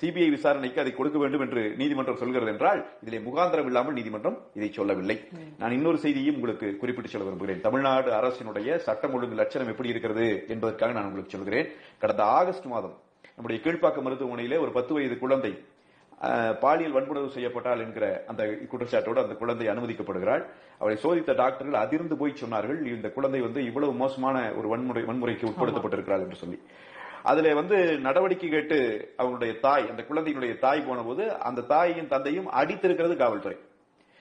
CBI விசாரணைக்கு அதை கொடுக்க வேண்டும் என்று நீதிமன்றம் சொல்கிறது என்றால் இதிலே முகாந்திரம் இல்லாமல் நீதிமன்றம் இதை சொல்லவில்லை. நான் இன்னொரு செய்தியும் உங்களுக்கு குறிப்பிட்டு சொல்ல விரும்புகிறேன். தமிழ்நாடு அரசினுடைய சட்டம் ஒழுங்கு லட்சணம் எப்படி இருக்கிறது என்பதற்காக நான் உங்களுக்கு சொல்கிறேன். கடந்த ஆகஸ்ட் மாதம் நம்முடைய கீழ்ப்பாக்க மருத்துவமனையிலே ஒரு பத்து வயது குழந்தை பாலியல் வன்புணர்வு செய்யப்பட்டால் என்கிற அந்த குற்றச்சாட்டோடு அந்த குழந்தை அனுமதிக்கப்படுகிறாள். அவளை சோதித்த டாக்டர்கள் அதிர்ந்து போய் சொன்னார்கள் இந்த குழந்தை வந்து இவ்வளவு மோசமான ஒரு வன்முறை வன்முறைக்கு உட்படுத்தப்பட்டிருக்கிறாள் என்று சொல்லி. அதுல வந்து நடவடிக்கை கேட்டு அவங்களுடைய தாய் அந்த குழந்தையினுடைய தாய் போன போது அந்த தாயையும் தந்தையும் அடித்திருக்கிறது காவல்துறை.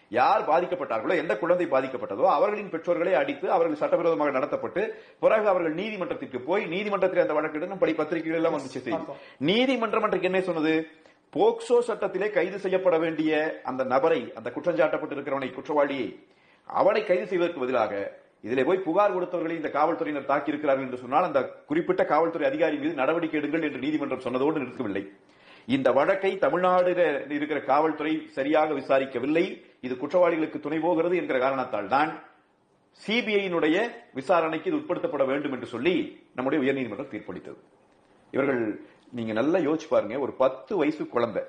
யார் பாதிக்கப்பட்டார்களோ எந்த குழந்தை பாதிக்கப்பட்டதோ அவர்களின் பெற்றோர்களை அடித்து அவர்கள் சட்டவிரோதமாக நடத்தப்பட்டு பிறகு அவர்கள் நீதிமன்றத்திற்கு போய் நீதிமன்றத்தில் அந்த வழக்கு படி பத்திரிகைகள் எல்லாம் வந்துச்சு செய்தி. நீதிமன்றம் அன்றைக்கு என்ன சொன்னது? போக்சோ சட்டத்திலே கைது செய்யப்பட வேண்டிய அந்த நபரை அந்த குற்றஞ்சாட்டப்பட்டிருக்கிறவனை குற்றவாளியை அவனை கைது செய்வதற்கு பதிலாக இதிலே போய் புகார் கொடுத்தவர்களை இந்த காவல்துறையினர் தாக்கி இருக்கிறார்கள் என்று சொன்னால் அந்த குறிப்பிட்ட காவல்துறை அதிகாரி மீது நடவடிக்கை எடுங்கள் என்று நீதிமன்றம் சொன்னதோடு நிற்கவில்லை. இந்த வழக்கை தமிழ்நாடு இருக்கிற காவல்துறை சரியாக விசாரிக்கவில்லை. இது குற்றவாளிகளுக்கு துணை போகிறது என்கிற காரணத்தால் தான் சிபிஐயினுடைய விசாரணைக்கு இது உட்படுத்தப்பட வேண்டும் என்று சொல்லி நம்முடைய உயர்நீதிமன்றம் தீர்ப்பளித்தது. இவர்கள் நீங்க நல்லா யோசிச்சு பாருங்க ஒரு பத்து வயசு குழந்தை.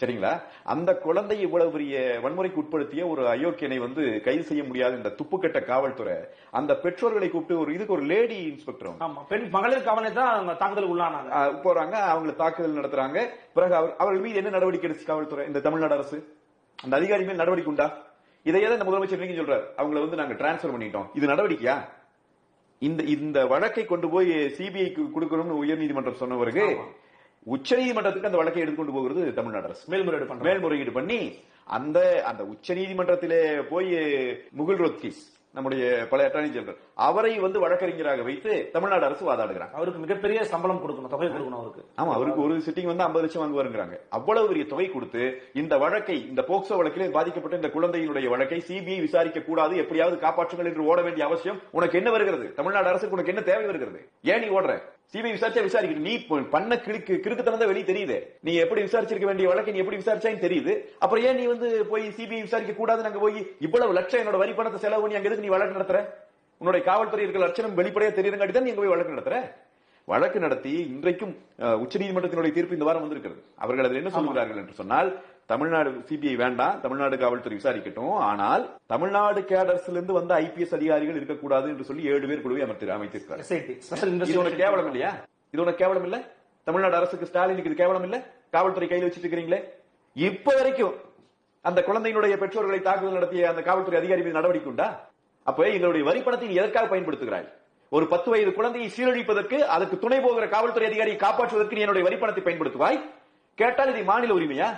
சரிங்களா? அந்த குழந்தை இவ்வளவு பெரிய வன்முறைக்கு உட்படுத்திய ஒரு அயோக்கியனை வந்து கைது செய்ய முடியாத இந்த துப்புக்கட்ட காவல்துறை அந்த பெற்றோர்களை கூப்பிட்டு ஒரு இதுக்கு ஒரு லேடி இன்ஸ்பெக்டர் பெண் மகளிர் கவனை தான் தாக்குதல் உள்ளானாங்க. போறாங்க அவங்களை தாக்குதல் நடத்துறாங்க. பிறகு அவர் அவர்கள் மீது என்ன நடவடிக்கை எடுத்து காவல்துறை இந்த தமிழ்நாடு அரசு? அந்த அதிகாரி மேல் நடவடிக்கை உண்டா? இதையே தான் இந்த முதலமைச்சர் நீங்க சொல்றாரு. அவங்களை வந்து நாங்க டிரான்ஸ்பர் பண்ணிட்டோம். இது நடவடிக்கையா? இந்த இந்த வழக்கை கொண்டு போய் சிபிஐக்கு கொடுக்கணும்னு உயர்நீதிமன்றம் சொன்ன பிறகு உச்சநீதிமன்றத்துக்கு அந்த வழக்கை எடுத்துக்கொண்டு போகிறது தமிழ்நாடு அரசு. மேல்முறையீடு மேல்முறையீடு பண்ணி அந்த அந்த உச்ச நீதிமன்றத்திலே போய் முகுல் ரோத்கிஸ் நம்முடைய பழைய அட்டார்னி ஜெனரல் அவரை வந்து வழக்கறிஞராக வைத்து தமிழ்நாடு அரசு வாதாடுகிறாங்க. அவருக்கு மிகப்பெரிய சம்பளம் கொடுக்கணும் தொகை கொடுக்கணும் அவருக்கு. ஆமா அவருக்கு ஒரு சிட்டிங் வந்து 50 லட்சம் வாங்குவாருங்கிறாங்க. அவ்வளவு பெரிய தொகை கொடுத்து இந்த வழக்கை இந்த போக்சோ வழக்கிலே பாதிக்கப்பட்ட இந்த குழந்தையினுடைய வழக்கை சிபிஐ விசாரிக்க கூடாது எப்படியாவது காப்பாற்றுங்கள் என்று ஓட வேண்டிய அவசியம் உனக்கு என்ன வருகிறது? தமிழ்நாடு அரசுக்கு உனக்கு என்ன தேவை வருகிறது? ஏன் நீ ஓடுற? சிபிஐ விசாரிச்சா விசாரிக்கணும் நீ பண்ண கிறுக்கு கிறுக்குத்தனம் தான் வெளியே தெரியுது. நீ எப்படி விசாரிச்சிருக்க வேண்டிய வழக்கை நீ எப்படி விசாரிச்சான்னு தெரியுது. அப்புறம் ஏன் நீ வந்து போய் சிபிஐ விசாரிக்க கூடாது அங்க போய் இவ்வளவு லட்சம் என்னோட வரி பணத்தை செலவு பண்ணி அங்க எதுக்கு நீ வழக்கு நடத்துற? உன்னுடைய காவல்துறை இருக்கிற லட்சணம் வெளிப்படையா தெரியுதுங்காட்டி தான் நீ போய் வழக்கு நடத்துற. வழக்கு நடத்தி இன்றைக்கும் உச்சநீதிமன்றத்தினுடைய தீர்ப்பு இந்த வாரம் வந்திருக்கிறது. அவர்கள் அதில் என்ன சொல்கிறார்கள் என்று சொன்னால் தமிழ்நாடு சிபிஐ வேண்டாம். தமிழ்நாடு காவல்துறை விசாரிக்கட்டும். ஆனால் தமிழ்நாடு கேடர்ஸ்ல இருந்து வந்த ஐபிஎஸ் அதிகாரிகள் இருக்கக்கூடாது என்று சொல்லி ஏழு பேர் குழுவை அமைத்து அமைத்திருக்கிறார் எஸ்ஐடி ஸ்பெஷல் இது உனக்கு கேவலம் இல்லையா? இது உனக்கு கேவலம் இல்ல? தமிழ்நாடு அரசுக்கு ஸ்டாலினுக்கு இது கேவலம் இல்ல? காவல்துறை கையில் வச்சிட்டு இருக்கிறீங்களே? இப்ப வரைக்கும் அந்த குழந்தையினுடைய பெற்றோர்களை தாக்குதல் நடத்திய அந்த காவல்துறை அதிகாரி மீது நடவடிக்கை உண்டா? அப்ப எங்களுடைய வரி பணத்தை எதற்காக பயன்படுத்துகிறாய்? ஒரு பத்து வயது குழந்தையை சீரழிப்பதற்கு அதற்கு துணை போகிற காவல்துறை அதிகாரியை காப்பாற்றுவதற்கு நீ என்னுடைய வரி பணத்தை பயன்படுத்துவாய்? கேட்டால் இது மாநில உரிமையா?